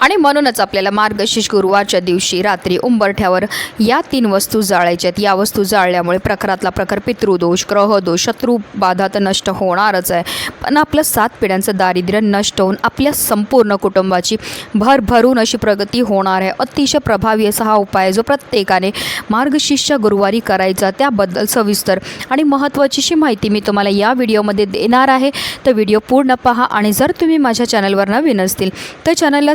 आणि म्हणूनच आपल्याला मार्गशीर्ष गुरुवारच्या दिवशी रात्री उंबरठ्यावर या तीन वस्तू जाळायच्या आहेत. या वस्तू जाळल्यामुळे प्रखरातला प्रखर पितृदोष ग्रहदोष शत्रू बाधा तर नष्ट होणारच आहे. पण आपलं सात पिढ्यांचं दारिद्र्य नष्ट होऊन आपल्या संपूर्ण कुटुंबाची भरभरून अशी प्रगती होणार आहे. अतिशय प्रभावी असा हा उपाय जो प्रत्येकाने मार्गशीर्षच्या गुरुवारी करायचा त्याबद्दल सविस्तर आणि महत्त्वाचीशी माहिती मी तुम्हाला या व्हिडिओमध्ये देणार आहे. तर व्हिडिओ पूर्ण पहा आणि जर तुम्ही माझ्या चॅनलवर नवीन असतील तर चॅनलला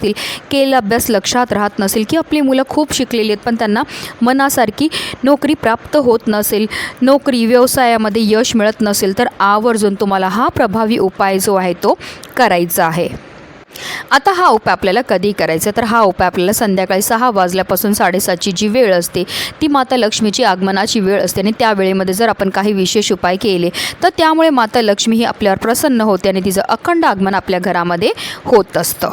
केलेला अभ्यास लक्षात राहत नसेल की आपली मुलं खूप शिकलेली आहेत पण त्यांना मनासारखी नोकरी प्राप्त होत नसेल नोकरी व्यवसायामध्ये यश मिळत नसेल तर आवर्जून तुम्हाला हा प्रभावी उपाय जो आहे तो करायचा आहे. आता हा उपाय आपल्याला कधी करायचा तर हा उपाय आपल्याला संध्याकाळी सहा वाजल्यापासून साडेसातची जी वेळ असते ती माता लक्ष्मीची आगमनाची वेळ असते आणि त्या वेळेमध्ये जर आपण काही विशेष उपाय केले तर त्यामुळे माता लक्ष्मी ही आपल्यावर प्रसन्न होते आणि तिचं अखंड आगमन आपल्या घरामध्ये होत असतं.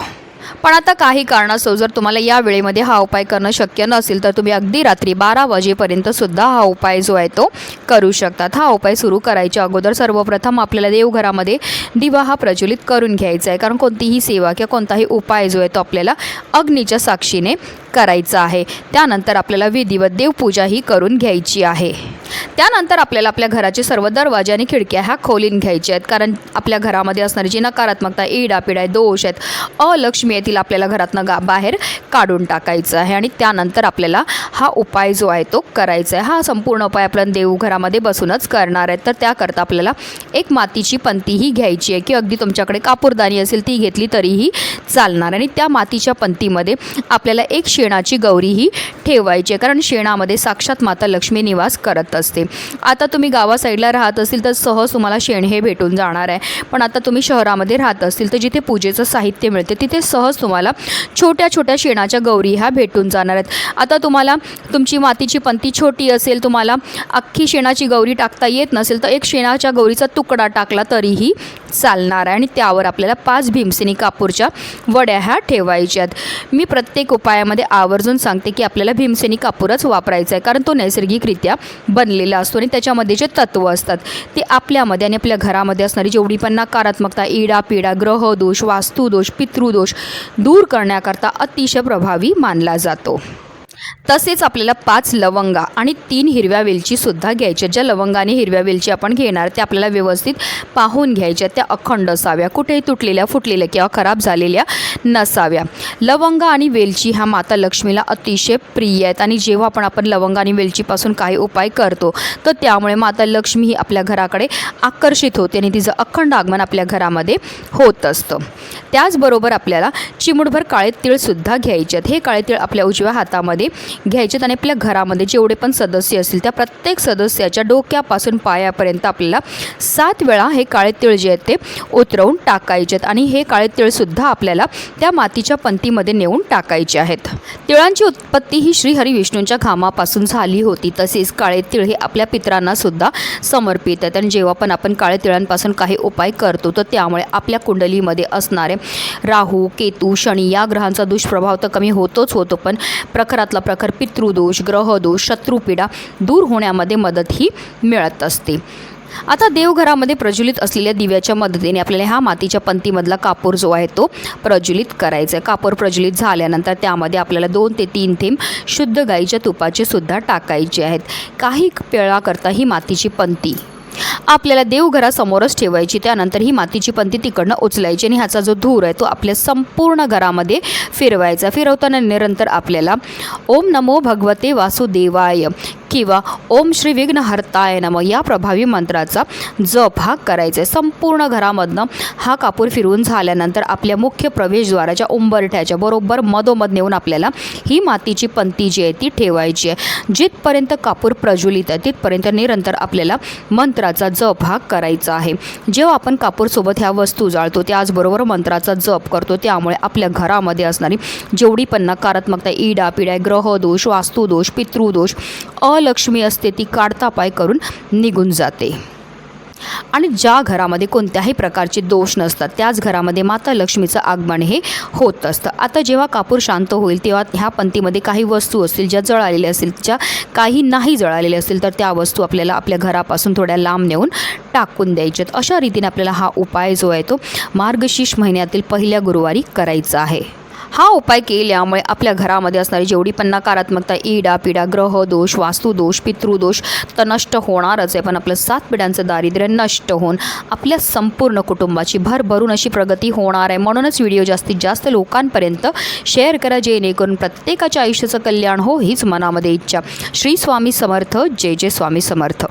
पण आता काही कारणास्तव जर तुम्हाला या वेळेमध्ये हा उपाय करणं शक्य नसेल तर तुम्ही अगदी रात्री बारा वाजेपर्यंत सुद्धा हा उपाय जो आहे तो करू शकतात. हा उपाय सुरू करायच्या अगोदर सर्वप्रथम आपल्याला देवघरामध्ये दिवा हा प्रज्वलित करून घ्यायचा आहे कारण कोणतीही सेवा किंवा कोणताही उपाय जो आहे तो आपल्याला अग्नीच्या साक्षीने करायचा आहे. त्यानंतर आपल्याला विधिवत देवपूजाही करून घ्यायची आहे. त्यानंतर आपल्याला आपल्या घराचे सर्व दरवाजे आणि खिडक्या ह्या खोलीन घ्यायच्या आहेत. कारण आपल्या घरामध्ये असणारी जी नकारात्मकता इडापिडा आहे दोष आहेत अलक्ष्मी आहे तिला आपल्याला घरातनं गा बाहेर काढून टाकायचं आहे. आणि त्यानंतर आपल्याला हा उपाय जो आहे तो करायचा आहे. हा संपूर्ण उपाय आपण देवघरामध्ये बसूनच करणार आहे तर त्याकरता आपल्याला एक मातीची पंतीही घ्यायची आहे की अगदी तुमच्याकडे कापूरदानी असेल ती घेतली तरीही चालणार. आणि त्या मातीच्या पंतीमध्ये आपल्याला एक शेणाची गौरीही ठेवायची आहे. कारण शेणामध्ये साक्षात माता लक्ष्मी निवास करत असते. आता तुम्ही गावा साईडला राहत असतील तर सहज तुम्हाला शेण हे भेटून जाणार आहे. पण आता तुम्ही शहरामध्ये राहत असतील तर जिथे पूजेचं साहित्य मिळते तिथे सहज तुम्हाला छोट्या छोट्या शेणाच्या गौरी ह्या भेटून जाणार आहेत. आता तुम्हाला तुमची मातीची पंती छोटी असेल तुम्हाला अख्खी शेणाची गौरी टाकता येत नसेल तर एक शेणाच्या गौरीचा तुकडा टाकला तरीही चालणार आहे. आणि त्यावर आपल्याला पाच भीमसेनी कापूरच्या वड्या ह्या ठेवायच्या आहेत. मी प्रत्येक उपायामध्ये आवर्जून सांगते की आपल्याला भीमसेनी कापूरच वापरायचा आहे कारण तो नैसर्गिकरित्या बन बनलेला असतो आणि त्याच्यामध्ये जे तत्त्व असतात ते आपल्यामध्ये आणि आपल्या घरामध्ये असणारी जेवढी पण नकारात्मकता इडा पिडा ग्रहदोष वास्तुदोष पितृदोष दूर करण्याकरता अतिशय प्रभावी मानला जातो. तसेच आपल्याला पाच लवंगा आणि तीन हिरव्या वेलचीसुद्धा घ्यायच्या ज्या लवंगाने हिरव्या वेलची आपण घेणार त्या आपल्याला व्यवस्थित पाहून घ्यायच्या त्या अखंड असाव्या. कुठेही तुटलेल्या फुटलेल्या किंवा खराब झालेल्या नसाव्या. लवंगा आणि वेलची ह्या माता लक्ष्मीला अतिशय प्रिय आहेत. आणि जेव्हा आपण आपण लवंगा आणि वेलचीपासून काही उपाय करतो तर त्यामुळे माता लक्ष्मी ही आपल्या घराकडे आकर्षित होते आणि तिचं अखंड आगमन आपल्या घरामध्ये होत असतं. त्याचबरोबर आपल्याला चिमुटभर काळे तिळसुद्धा घ्यायचे आहेत. हे काळे तीळ आपल्या उजव्या हातामध्ये घ्यायचे आणि आपल्या घरामध्ये जेवढे पण सदस्य असतील त्या प्रत्येक सदस्याच्या डोक्यापासून पायापर्यंत आपल्याला सात वेळा हे काळे तीळ जे आहेत ते उतरवून टाकायचे आहेत आणि हे काळे तीळसुद्धा आपल्याला त्या मातीच्या पंतीमध्ये नेऊन टाकायचे आहेत. तिळांची उत्पत्ती ही श्रीहरी विष्णूंच्या घामापासून झाली होती. तसेच काळे तीळ हे आपल्या पित्रांनासुद्धा समर्पित आहेत. आणि जेव्हा पण आपण काळे तिळांपासून काही उपाय करतो तर त्यामुळे आपल्या कुंडलीमध्ये असणारे राहू केतू शनी या ग्रहांचा दुष्प्रभाव तर कमी होतोच होतो पण प्रखरातला प्रखर पितृदोष ग्रहदोष शत्रुपीडा दूर होण्यामध्ये मदत ही मिळत असते. आता देवघरामध्ये प्रज्वलित असलेल्या दिव्याच्या मदतीने आपल्याला ह्या मातीच्या पंतीमधला कापूर जो आहे तो प्रज्वलित करायचा आहे. कापूर प्रज्वलित झाल्यानंतर त्यामध्ये आपल्याला दोन ते तीन थेंब शुद्ध गाईच्या तुपाचे सुद्धा टाकायचे आहेत. काही पेळाकरता ही मातीची पंती आपल्याला देवघरासमोरच ठेवायची. त्यानंतर ही मातीची पंती तिकडनं उचलायची आणि ह्याचा जो धूर आहे तो आपल्या संपूर्ण घरामध्ये फिरवायचा. फिरवताना निरंतर आपल्याला ओम नमो भगवते वासुदेवाय किंवा ओम श्री विघ्नहर्ताय नम या प्रभावी मंत्राचा जप हा करायचा आहे. संपूर्ण घरामधनं हा कापूर फिरवून झाल्यानंतर आपल्या मुख्य प्रवेशद्वाराच्या उंबरठ्याच्या बरोबर मधोमध नेऊन आपल्याला ही मातीची पंती जी आहे ती ठेवायची आहे. जिथपर्यंत कापूर प्रज्वलित आहे तिथपर्यंत निरंतर आपल्याला मंत्राचा जप हा करायचा आहे. जेव्हा आपण कापूरसोबत ह्या वस्तू जाळतो त्याचबरोबर मंत्राचा जप करतो त्यामुळे आपल्या घरामध्ये असणारी जेवढी पण नकारात्मकता इडा पिडा ग्रहदोष वास्तुदोष पितृदोष अलक्ष्मी असते ती काढता पाय करून निघून जाते. आणि ज्या घरामध्ये कोणत्याही प्रकारचे दोष नसतात त्याच घरामध्ये माता लक्ष्मीचं आगमन हे होत असतं. आता जेव्हा कापूर शांत होईल तेव्हा ह्या पंथीमध्ये काही वस्तू असतील ज्या जळालेल्या असतील ज्या काही नाही जळालेल्या असतील तर त्या वस्तू आपल्याला आपल्या घरापासून थोड्या लांब नेऊन टाकून द्यायच्यात. अशा रीतीने आपल्याला हा उपाय जो आहे तो मार्गशीर्ष महिन्यातील पहिल्या गुरुवारी करायचा आहे. हा उपाय केल्यामुळे आपल्या घरामध्ये असणारी जेवढी पण नकारात्मकता इडा पिडा ग्रह दोष वास्तुदोष पितृदोष तर नष्ट होणारच आहे. पण आपलं सात पिढ्यांचं दारिद्र्य नष्ट होऊन आपल्या संपूर्ण कुटुंबाची भरभरून अशी प्रगती होणार आहे. म्हणूनच व्हिडिओ जास्तीत जास्त लोकांपर्यंत शेअर करा जेणेकरून प्रत्येकाच्या आयुष्याचं कल्याण हो हीच मनामध्ये इच्छा. श्री स्वामी समर्थ जय जय स्वामी समर्थ.